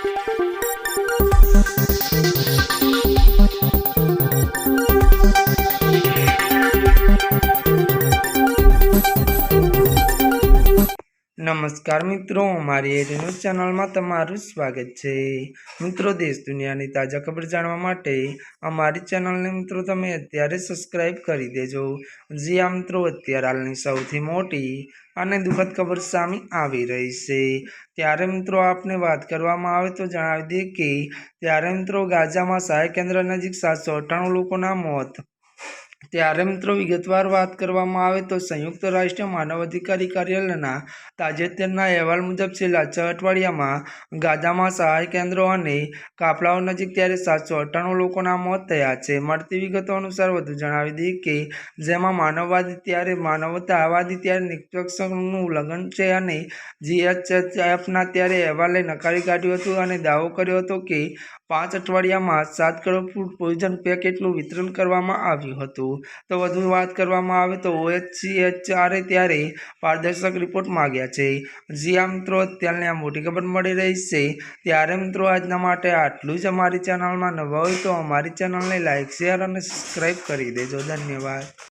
Thank you. નમસ્કાર મિત્રો, મારી એડ ન્યૂઝ ચેનલમાં તમારું સ્વાગત છે. મિત્રો, દેશ દુનિયાની તાજા ખબર જાણવા માટે અમારી ચેનલને મિત્રો તમે અત્યારે સબસ્ક્રાઇબ કરી દેજો. જી આ મિત્રો, અત્યારે હાલની સૌથી મોટી અને દુઃખદ ખબર સામે આવી રહી છે. ત્યારે મિત્રો, આપને વાત કરવામાં આવે તો જણાવી દઈએ કે, ત્યારે મિત્રો, ગાઝામાં સહાય કેન્દ્ર નજીક સાતસો અઠ્ઠાણું લોકોના મોત ત્યારે મિત્રો વિગતવાર વાત કરવામાં આવે તો સંયુક્ત રાષ્ટ્ર માનવ અધિકારી કાર્યાલયના તાજેતરના અહેવાલ મુજબ છેલ્લા છ અઠવાડિયામાં ગાઝામાં સહાય કેન્દ્રો અને કાફલાઓ નજીક ત્યારે સાતસો અઠ્ઠાણું લોકોના મોત થયા છે. મળતી વિગતો અનુસાર વધુ જણાવી દઈએ કે જેમાં માનવવાદી ત્યારે માનવતાવાદી ત્યારે નિષ્પક્ષનું ઉલ્લંઘન છે અને જીએચએફના ત્યારે અહેવાલે નકારી કાઢ્યું હતું અને દાવો કર્યો હતો કે પાંચ અઠવાડિયામાં સાત કરોડ ફૂડ પોઈઝન પેકેટનું વિતરણ કરવામાં આવ્યું હતું તો વધુ વાત કરવામાં આવે તો ઓએચસીએચઆરે ત્યારે પારદર્શક રિપોર્ટ માગ્યા છે. જી આ મિત્રો, અત્યારની આ મોટી ખબર મળી રહી છે. ત્યારે મિત્રો, આજના માટે આટલું જ અમારી ચેનલમાં નવા હોય તો અમારી ચેનલને લાઇક શેર અને સબસ્ક્રાઈબ કરી દેજો. ધન્યવાદ.